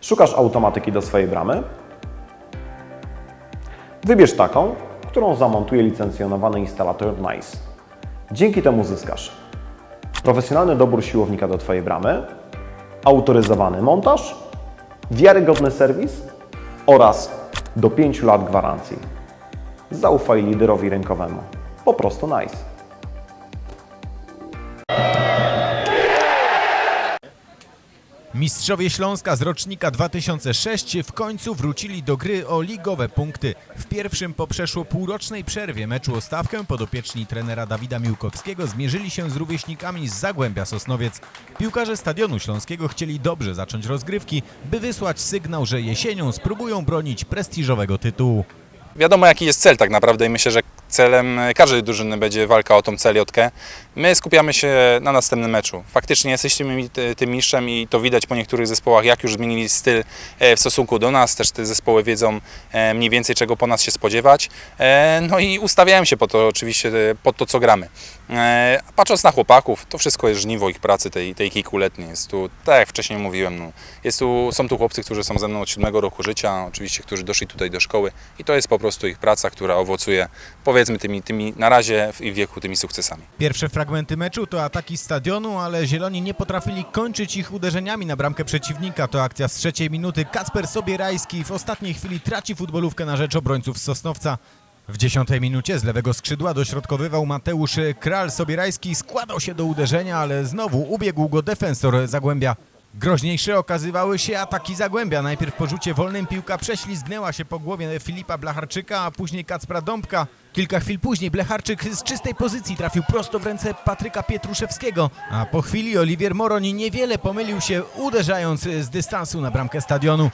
Szukasz automatyki do swojej bramy? Wybierz taką, którą zamontuje licencjonowany instalator NICE. Dzięki temu zyskasz profesjonalny dobór siłownika do Twojej bramy, autoryzowany montaż, wiarygodny serwis oraz do 5 lat gwarancji. Zaufaj liderowi rynkowemu. Po prostu NICE. Mistrzowie Śląska z rocznika 2006 w końcu wrócili do gry o ligowe punkty. W pierwszym po przeszło półrocznej przerwie meczu o stawkę podopieczni trenera Dawida Miłkowskiego zmierzyli się z rówieśnikami z Zagłębia Sosnowiec. Piłkarze Stadionu Śląskiego chcieli dobrze zacząć rozgrywki, by wysłać sygnał, że jesienią spróbują bronić prestiżowego tytułu. Wiadomo jaki jest cel tak naprawdę i myślę, że celem każdej drużyny będzie walka o tą celiotkę. My skupiamy się na następnym meczu. Faktycznie jesteśmy tym mistrzem i to widać po niektórych zespołach, jak już zmienili styl e, w stosunku do nas. Też te zespoły wiedzą e, mniej więcej czego po nas się spodziewać. E, No i ustawiają się po to oczywiście, pod to co gramy. Patrząc na chłopaków, to wszystko jest żniwo ich pracy tej, tej kilkuletniej. Jest tu, tak jak wcześniej mówiłem, no, jest tu, są tu chłopcy, którzy są ze mną od siódmego roku życia, oczywiście, którzy doszli tutaj do szkoły i to jest po prostu ich praca, która owocuje, powiedzmy, tymi, tymi na razie w wieku tymi sukcesami. Pierwsze fragmenty meczu to ataki stadionu, ale Zieloni nie potrafili kończyć ich uderzeniami na bramkę przeciwnika. To akcja z trzeciej minuty. Kacper Sobierajski w ostatniej chwili traci futbolówkę na rzecz obrońców Sosnowca. W dziesiątej minucie z lewego skrzydła dośrodkowywał Mateusz Kral. Sobierajski składał się do uderzenia, ale znowu ubiegł go defensor Zagłębia. Groźniejsze okazywały się ataki Zagłębia. Najpierw po rzucie wolnym piłka prześlizgnęła się po głowie Filipa Blacharczyka, a później Kacpra Dąbka. Kilka chwil później Blecharczyk z czystej pozycji trafił prosto w ręce Patryka Pietruszewskiego, a po chwili Oliwier Moroń niewiele pomylił się uderzając z dystansu na bramkę stadionu.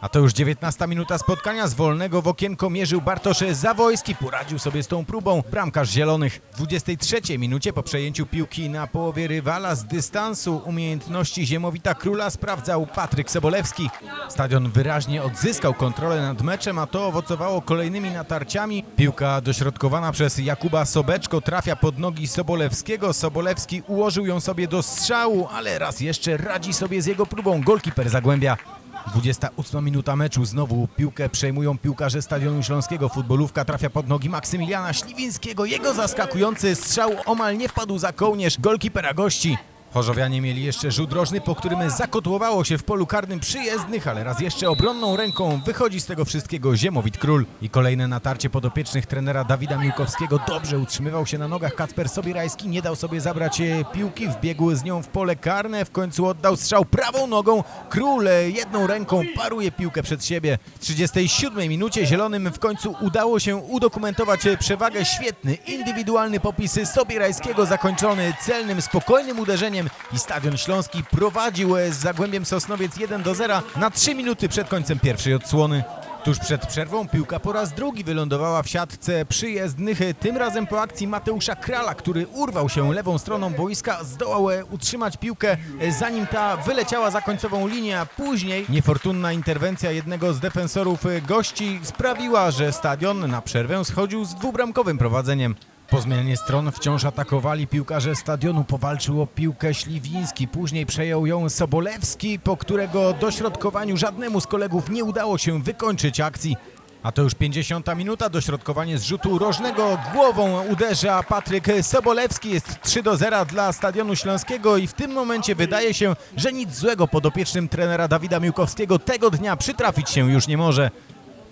A to już 19 minuta spotkania. Z wolnego w okienko mierzył Bartosz Zawojski. Poradził sobie z tą próbą bramkarz zielonych. W 23 minucie po przejęciu piłki na połowie rywala z dystansu umiejętności Ziemowita Króla sprawdzał Patryk Sobolewski. Stadion wyraźnie odzyskał kontrolę nad meczem, a to owocowało kolejnymi natarciami. Piłka dośrodkowana przez Jakuba Sobeczko trafia pod nogi Sobolewskiego. Sobolewski ułożył ją sobie do strzału, ale raz jeszcze radzi sobie z jego próbą golkiper Zagłębia. 28 minuta meczu. Znowu piłkę przejmują piłkarze Stadionu Śląskiego. Futbolówka trafia pod nogi Maksymiliana Śliwińskiego. Jego zaskakujący strzał omal nie wpadł za kołnierz golkipera gości. Chorzowianie mieli jeszcze rzut rożny, po którym zakotłowało się w polu karnym przyjezdnych, ale raz jeszcze obronną ręką wychodzi z tego wszystkiego Ziemowit Król. I kolejne natarcie podopiecznych trenera Dawida Miłkowskiego. Dobrze utrzymywał się na nogach Kacper Sobierajski, nie dał sobie zabrać e, piłki, wbiegł z nią w pole karne, w końcu oddał strzał prawą nogą. Król e, jedną ręką paruje piłkę przed siebie. W 37 minucie Zielonym w końcu udało się udokumentować e, przewagę. Świetny, indywidualny popis Sobierajskiego zakończony celnym, spokojnym uderzeniem i Stadion Śląski prowadził z Zagłębiem Sosnowiec 1 do 0 na 3 minuty przed końcem pierwszej odsłony. Tuż przed przerwą piłka po raz drugi wylądowała w siatce przyjezdnych, tym razem po akcji Mateusza Krala, który urwał się lewą stroną boiska, zdołał utrzymać piłkę zanim ta wyleciała za końcową linię, a później niefortunna interwencja jednego z defensorów gości sprawiła, że stadion na przerwę schodził z dwubramkowym prowadzeniem. Po zmianie stron wciąż atakowali piłkarze stadionu. Powalczył o piłkę Śliwiński, później przejął ją Sobolewski, po którego dośrodkowaniu żadnemu z kolegów nie udało się wykończyć akcji. A to już 50 minuta, dośrodkowanie z rzutu rożnego głową uderza Patryk Sobolewski. Jest 3 do 0 dla Stadionu Śląskiego i w tym momencie wydaje się, że nic złego podopiecznym trenera Dawida Miłkowskiego tego dnia przytrafić się już nie może.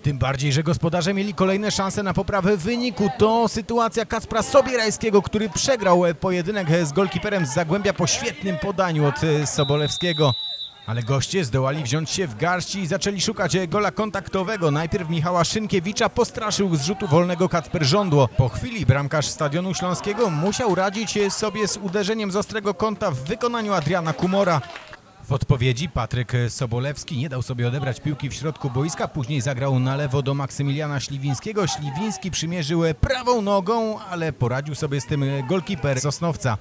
Tym bardziej, że gospodarze mieli kolejne szanse na poprawę wyniku. To sytuacja Kacpra Sobierajskiego, który przegrał pojedynek z golkiperem z Zagłębia po świetnym podaniu od e, Sobolewskiego. Ale goście zdołali wziąć się w garści i zaczęli szukać gola kontaktowego. Najpierw Michała Szynkiewicza postraszył z rzutu wolnego Kacper Żądło. Po chwili bramkarz Stadionu Śląskiego musiał radzić sobie z uderzeniem z ostrego kąta w wykonaniu Adriana Kumora. W odpowiedzi Patryk Sobolewski nie dał sobie odebrać piłki w środku boiska, później zagrał na lewo do Maksymiliana Śliwińskiego. Śliwiński przymierzył prawą nogą, ale poradził sobie z tym golkiper Sosnowca.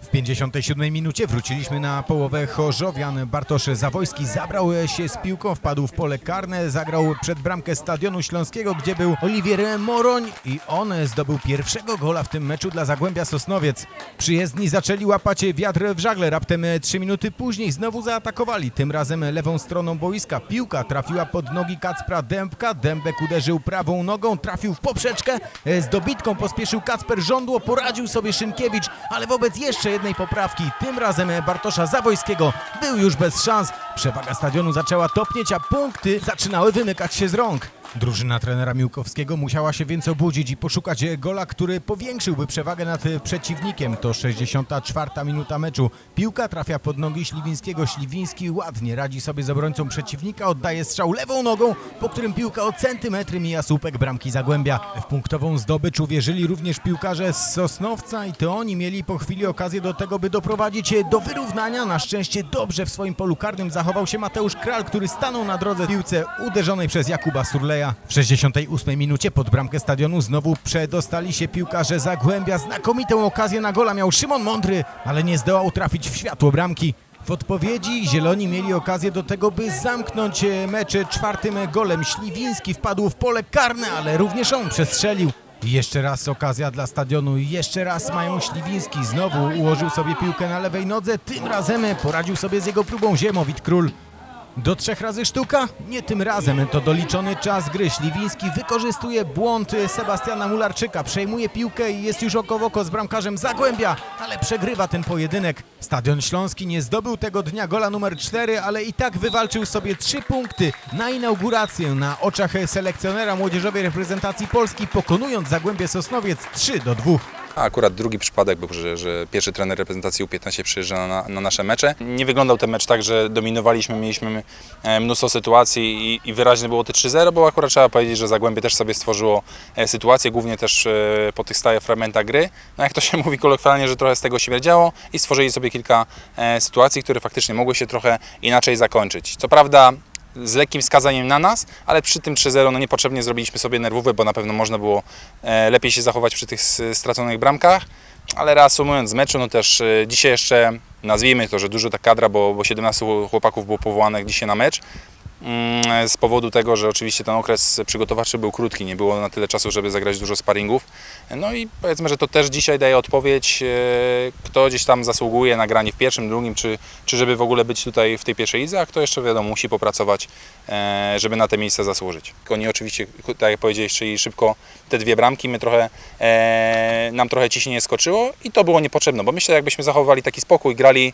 W 57 minucie wróciliśmy na połowę Chorzowian. Bartosz Zawojski zabrał się z piłką, wpadł w pole karne, zagrał przed bramkę Stadionu Śląskiego, gdzie był Oliwier Moroń i on zdobył pierwszego gola w tym meczu dla Zagłębia Sosnowiec. Przyjezdni zaczęli łapać wiatr w żagle, raptem 3 minuty później znowu zaatakowali, tym razem lewą stroną boiska. Piłka trafiła pod nogi Kacpra Dębka, Dębek uderzył prawą nogą, trafił w poprzeczkę, z dobitką pospieszył Kacper Żądło, poradził sobie Szynkiewicz, ale wobec jeszcze jednej poprawki, tym razem Bartosza Zawojskiego, był już bez szans. Przewaga stadionu zaczęła topnieć, a punkty zaczynały wymykać się z rąk. Drużyna trenera Miłkowskiego musiała się więc obudzić i poszukać gola, który powiększyłby przewagę nad przeciwnikiem. To 64 minuta meczu. Piłka trafia pod nogi Śliwińskiego. Śliwiński ładnie radzi sobie z obrońcą przeciwnika, oddaje strzał lewą nogą, po którym piłka o centymetry mija słupek bramki Zagłębia. W punktową zdobycz uwierzyli również piłkarze z Sosnowca i to oni mieli po chwili okazję do tego, by doprowadzić do wyrównania. Na szczęście dobrze w swoim polu karnym zachował się Mateusz Kral, który stanął na drodze piłce uderzonej przez Jakuba Surleja. W 68 minucie pod bramkę stadionu znowu przedostali się piłkarze Zagłębia. Znakomitą okazję na gola miał Szymon Mądry, ale nie zdołał trafić w światło bramki. W odpowiedzi Zieloni mieli okazję do tego, by zamknąć e, mecz czwartym golem. Śliwiński wpadł w pole karne, ale również on przestrzelił. Jeszcze raz okazja dla stadionu jeszcze raz mają Śliwiński. Znowu ułożył sobie piłkę na lewej nodze, tym razem poradził sobie z jego próbą Ziemowit Król. Do trzech razy sztuka? Nie tym razem. To doliczony czas gry. Śliwiński wykorzystuje błąd Sebastiana Mularczyka. Przejmuje piłkę i jest już oko w oko z bramkarzem Zagłębia, ale przegrywa ten pojedynek. Stadion Śląski nie zdobył tego dnia gola numer 4, ale i tak wywalczył sobie trzy punkty na inaugurację na oczach selekcjonera młodzieżowej reprezentacji Polski, pokonując Zagłębie Sosnowiec 3 do 2. A akurat drugi przypadek był, że, że pierwszy trener reprezentacji U15 przyjeżdża na, na nasze mecze. Nie wyglądał ten mecz tak, że dominowaliśmy, mieliśmy e, mnóstwo sytuacji i, i wyraźnie było te 3-0, bo akurat trzeba powiedzieć, że Zagłębie też sobie stworzyło e, sytuację, głównie też e, po tych stałych fragmentach gry. No jak to się mówi kolokwialnie, że trochę z tego śmierdziało i stworzyli sobie kilka sytuacji, które faktycznie mogły się trochę inaczej zakończyć. Co prawda z lekkim wskazaniem na nas, ale przy tym 3-0 no niepotrzebnie zrobiliśmy sobie nerwówę, bo na pewno można było e, lepiej się zachować przy tych straconych bramkach. Ale reasumując z meczu, no też e, dzisiaj jeszcze nazwijmy to, że dużo ta kadra, bo, bo 17 chłopaków było powołanych dzisiaj na mecz. Mm, Z powodu tego, że oczywiście ten okres przygotowawczy był krótki, nie było na tyle czasu, żeby zagrać dużo sparingów. No i powiedzmy, że to też dzisiaj daje odpowiedź, e, kto gdzieś tam zasługuje na granie w pierwszym, drugim, czy, czy żeby w ogóle być tutaj w tej pierwszej lidze, a kto jeszcze wiadomo musi popracować, e, żeby na te miejsca zasłużyć. Oni oczywiście, tak jak powiedziałeś, czyli szybko te dwie bramki, my trochę, e, nam trochę ciśnienie skoczyło i to było niepotrzebne, bo myślę, jakbyśmy zachowali taki spokój, grali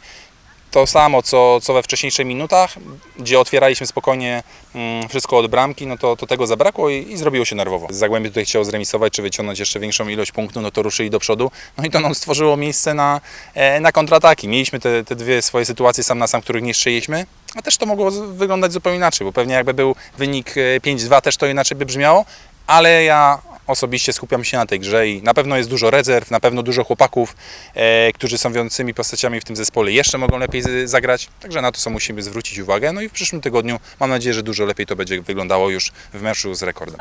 to samo, co, co we wcześniejszych minutach, gdzie otwieraliśmy spokojnie mm, wszystko od bramki, no to, to tego zabrakło i, i zrobiło się nerwowo. Zagłębie tutaj chciało zremisować, czy wyciągnąć jeszcze większą ilość punktów, no to ruszyli do przodu, no i to nam stworzyło miejsce na, e, na kontrataki. Mieliśmy te, te dwie swoje sytuacje sam na sam, których nie strzeliśmy, a też to mogło wyglądać zupełnie inaczej, bo pewnie jakby był wynik e, 5-2, też to inaczej by brzmiało, ale ja osobiście skupiam się na tej grze i na pewno jest dużo rezerw, na pewno dużo chłopaków, e, którzy są wiodącymi postaciami w tym zespole, jeszcze mogą lepiej z- zagrać, także na to co musimy zwrócić uwagę. No i w przyszłym tygodniu mam nadzieję, że dużo lepiej to będzie wyglądało już w meczu z rekordem.